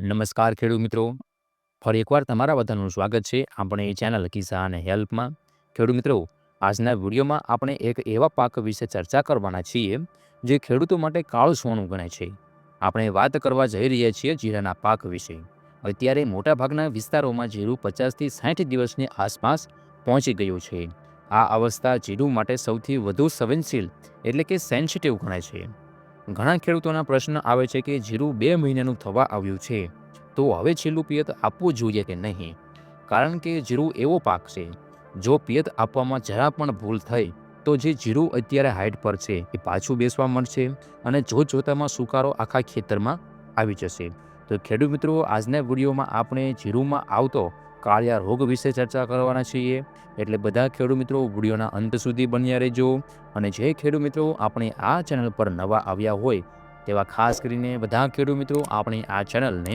નમસ્કાર ખેડૂત મિત્રો. ફરી એકવાર તમારા બધાનું સ્વાગત છે આપણે ચેનલ કિસાન હેલ્પમાં. ખેડૂત મિત્રો, આજના વિડીયોમાં આપણે એક એવા પાક વિશે ચર્ચા કરવાના છીએ, જે ખેડૂતો માટે કાળું સોનું ગણાય છે. આપણે વાત કરવા જઈ રહ્યા છીએ જીરાના પાક વિશે. અત્યારે મોટાભાગના વિસ્તારોમાં જીરું પચાસથી સાઠ દિવસની આસપાસ પહોંચી ગયું છે. આ અવસ્થા જીરું માટે સૌથી વધુ સંવેદનશીલ, એટલે કે સેન્સિટિવ ગણાય છે. ઘણા ખેડૂતોના પ્રશ્ન આવે છે કે જીરું બે મહિનાનું થવા આવ્યું છે. તો હવે છેલ્લું પિયત આપવું જોઈએ કે નહીં? કારણ કે જીરું એવો પાક છે, જો પિયત આપવામાં જરા પણ ભૂલ થઈ, તો જે જીરું અત્યારે હાઈટ પર છે એ પાછું બેસવા મળશે અને જોત જોતામાં સુકારો આખા ખેતરમાં આવી જશે. તો ખેડૂત મિત્રો, આજના વિડીયોમાં આપણે જીરુંમાં આવતો કાળિયા રોગ વિશે ચર્ચા કરવાના છીએ. એટલે બધા ખેડૂત મિત્રો, વિડીયોના અંત સુધી બન્યા રહેજો. અને જે ખેડૂત મિત્રો આપણે આ ચેનલ પર નવા આવ્યા હોય, તેવા ખાસ કરીને બધા ખેડૂત મિત્રો આપણી આ ચેનલને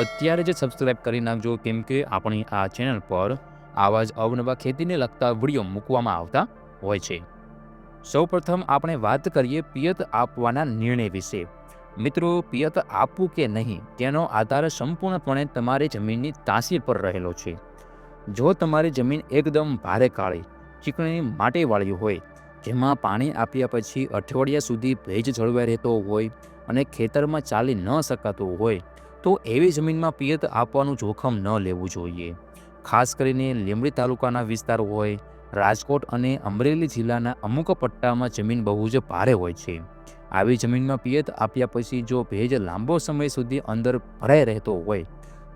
અત્યારે જ સબસ્ક્રાઇબ કરી નાખજો, કેમ કે આપણી આ ચેનલ પર આવા જ અવનવા ખેતીને લગતા વીડિયો મૂકવામાં આવતા હોય છે. સૌપ્રથમ આપણે વાત કરીએ પિયત આપવાના નિર્ણય વિશે. મિત્રો, પિયત આપવું કે નહીં, તેનો આધાર સંપૂર્ણપણે તમારી જમીનની તાસીર પર રહેલો છે. જો તમારી જમીન એકદમ ભારે કાળી, ચીકણી માટીવાળી હોય જેમાં પાણી આપ્યા પછી અઠવાડિયા સુધી ભેજ જળવાઈ રહેતો હોય અને ખેતરમાં ચાલી ન શકાતું હોય, તો એવી જમીનમાં પિયત આપવાનું જોખમ ન લેવું જોઈએ. ખાસ કરીને લીંબડી તાલુકાના વિસ્તાર હોય, રાજકોટ અને અમરેલી જિલ્લાના અમુક પટ્ટામાં જમીન બહુ જ ભારે હોય છે. આવી જમીનમાં પિયત આપ્યા પછી જો ભેજ લાંબો સમય સુધી અંદર ભરાઈ રહેતો હોય,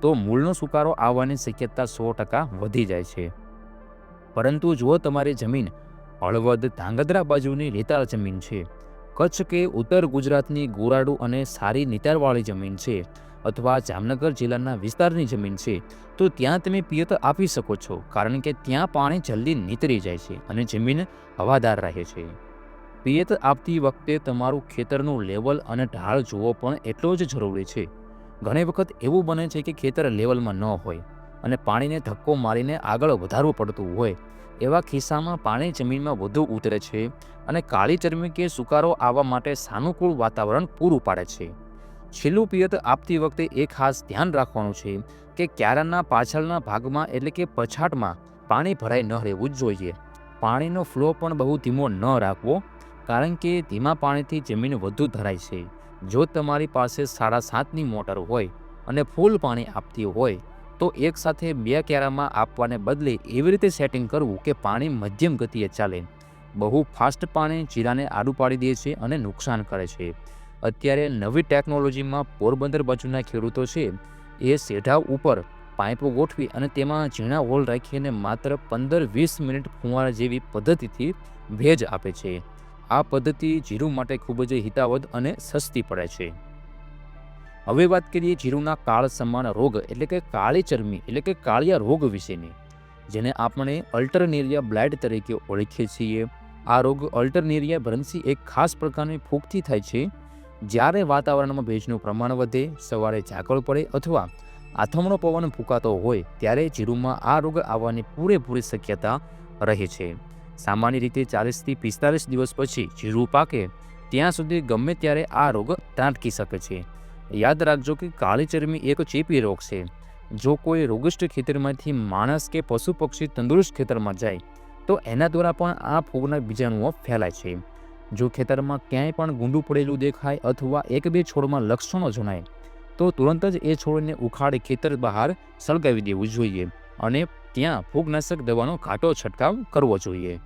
તો મૂળનો સુકારો આવવાની શક્યતા સો ટકા વધી જાય છે. પરંતુ જો તમારી જમીન હળવદ ધાંગધ્રા બાજુની રેતાળ જમીન છે. કચ્છ કે ઉત્તર ગુજરાતની ગોરાડુ અને સારી નિતારવાળી જમીન છે અથવા જામનગર જિલ્લાના વિસ્તારની જમીન છે. તો ત્યાં તમે પિયત આપી શકો છો, કારણ કે ત્યાં પાણી જલ્દી નીતરી જાય છે અને જમીન હવાદાર રહે છે. પિયત આપતી વખતે તમારું ખેતરનું લેવલ અને ઢાળ જોવો પણ એટલો જ જરૂરી છે. ઘણી વખત એવું બને છે કે ખેતર લેવલમાં ન હોય. અને પાણીને ધક્કો મારીને આગળ વધારવું પડતું હોય, એવા ખિસ્સામાં પાણી જમીનમાં વધુ ઉતરે છે અને કાળી ચરમી કે સુકારો આવવા માટે સાનુકૂળ વાતાવરણ પૂરું પાડે છે. છેલ્લું પિયત આપતી વખતે એ ખાસ ધ્યાન રાખવાનું છે કે ક્યારાના પાછળના ભાગમાં એટલે કે પછાટમાં પાણી ભરાઈ ન રહેવું જ જોઈએ. પાણીનો ફ્લો પણ બહુ ધીમો ન રાખવો, કારણ કે ધીમા પાણીથી જમીન વધુ ધરાય છે. જો તમારી પાસે સાડા સાતની મોટર હોય અને ફૂલ પાણી આપતી હોય તો એકસાથે બે કેરામાં આપવાને બદલે એવી રીતે સેટિંગ કરવું કે પાણી મધ્યમ ગતિએ ચાલે. બહુ ફાસ્ટ પાણી જીરાને આડું પાડી દે છે અને નુકસાન કરે છે. અત્યારે નવી ટેકનોલોજીમાં પોરબંદર બાજુના ખેડૂતો છે, એ સેઢા ઉપર પાઇપો ગોઠવી અને તેમાં ઝીણા હોલ રાખીને માત્ર પંદર વીસ મિનિટ ફુવારા જેવી પદ્ધતિથી ભેજ આપે છે. આ પદ્ધતિ જીરું માટે ખૂબ જ હિતાવદ અને સસ્તી પડે છે. હવે વાત કરીએ જીરુના કાળ સમાન રોગ એટલે કે કાળી ચરમી એટલે કે કાળિયા રોગ વિશેની, જેને આપણે અલ્ટરનેરિયા બ્લાઇડ તરીકે ઓળખીએ છીએ. આ રોગ અલ્ટરનેરિયા ભ્રંશી એક ખાસ પ્રકારની ફૂગથી થાય છે, જ્યારે વાતાવરણમાં ભેજનું પ્રમાણ વધે, સવારે ઝાકળ પડે અથવા આથમણો પવન ફૂંકાતો હોય, ત્યારે જીરુમાં આ રોગ આવવાની પૂરેપૂરી શક્યતા રહે છે. સામાન્ય રીતે ચાલીસથી પિસ્તાલીસ દિવસ પછી જીરું પાકે, ત્યાં સુધી ગમે ત્યારે આ રોગ ત્રાટકી શકે છે. યાદ રાખજો કે કાળી ચરમી એક ચેપી રોગ છે. જો કોઈ રોગિષ્ટ ખેતરમાંથી માણસ કે પશુ પક્ષી તંદુરસ્ત ખેતરમાં જાય, તો એના દ્વારા પણ આ ફૂગના બીજાણુઓ ફેલાય છે. જો ખેતરમાં ક્યાંય પણ ગુંડું પડેલું દેખાય અથવા એક બે છોડમાં લક્ષણો જણાય, તો તુરંત જ એ છોડને ઉખાડી ખેતર બહાર સળગાવી દેવું જોઈએ અને ત્યાં ફૂગનાશક દવાનો ઘાટો છંટકાવ કરવો જોઈએ.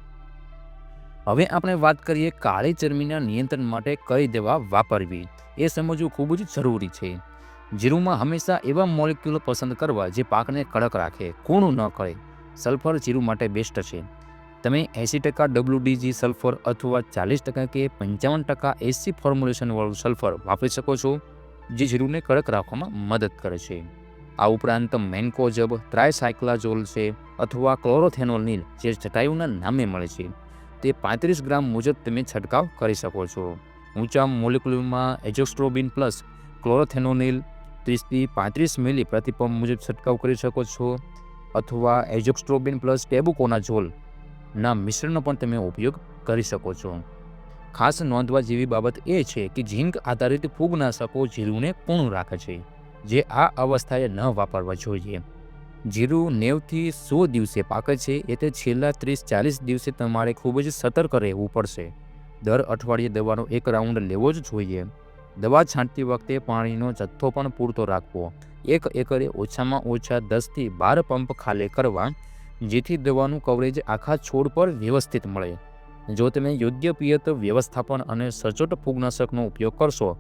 હવે આપણે વાત કરીએ કાળી ચરમીના નિયંત્રણ માટે કઈ દવા વાપરવી? એ સમજવું ખૂબ જ જરૂરી છે. જીરુમાં હંમેશા એવા મોલિક્યુલ પસંદ કરવા જે પાકને કડક રાખે, કૂણું ન કરે. સલ્ફર જીરું માટે બેસ્ટ છે. તમે એંસી ટકા ડબલ્યુડીજી સલ્ફર અથવા ચાલીસ ટકા કે પંચાવન ટકા એસી ફોર્મ્યુલેશનવાળું સલ્ફર વાપરી શકો છો, જે જીરુને કડક રાખવામાં મદદ કરે છે. આ ઉપરાંત મેન્કોજબ ટ્રાયસાયક્લાઝોલ છે અથવા ક્લોરોથેનોલ જે જટાયુના નામે મળે છે. તે પાંત્રીસ ગ્રામ મુજબ તમે છંટકાવ કરી શકો છો. ઊંચા મોલિક્યુલમાં એજોસ્ટ્રોબિન પ્લસ ક્લોરોથેનોનિલ ત્રીસથી પાંત્રીસ મિલી પ્રતિપંપ મુજબ છંટકાવ કરી શકો છો. અથવા એજોક્સ્ટ્રોબિન પ્લસ ટેબુકોનાઝોલ ના મિશ્રણનો પણ તમે ઉપયોગ કરી શકો છો. ખાસ નોંધવા જેવી બાબત એ છે કે ઝીંક આધારિત ફૂગનાશકો જીરુને પૂર્ણ રાખે છે, જે આ અવસ્થાએ ન વાપરવા જોઈએ. જીરું નેવથી સો દિવસે પાકે છે એટલે છેલ્લા ત્રીસ ચાલીસ દિવસે તમારે ખૂબ જ સતર્ક રહેવું પડશે. દર અઠવાડિયે દવાનો એક રાઉન્ડ લેવો જ જોઈએ. દવા છાંટતી વખતે પાણીનો જથ્થો પણ પૂરતો રાખવો. એક એકરે ઓછામાં ઓછા દસથી બાર પંપ ખાલી કરવા, જેથી દવાનું કવરેજ આખા છોડ પર વ્યવસ્થિત મળે. જો તમે યોગ્ય પિયત, વ્યવસ્થાપન અને સચોટ ફૂગનાશકનો ઉપયોગ કરશો,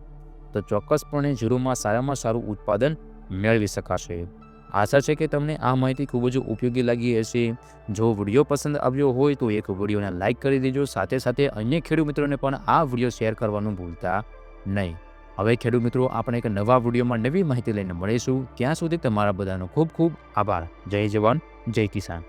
તો ચોક્કસપણે જીરુમાં સારામાં સારું ઉત્પાદન મેળવી શકાશે. આશા છે કે તમને આ માહિતી ખૂબ જ ઉપયોગી લાગી હશે. જો વીડિયો પસંદ આવ્યો હોય તો એક વિડીયોને લાઇક કરી દેજો, સાથે સાથે અન્ય ખેડૂત મિત્રોને પણ આ વીડિયો શેર કરવાનું ભૂલતા નહીં. હવે ખેડૂત મિત્રો, આપણે એક નવા વિડીયોમાં નવી માહિતી લઈને મળીશું. ત્યાં સુધી તમારા બધાનો ખૂબ ખૂબ આભાર. જય જવાન, જય કિસાન.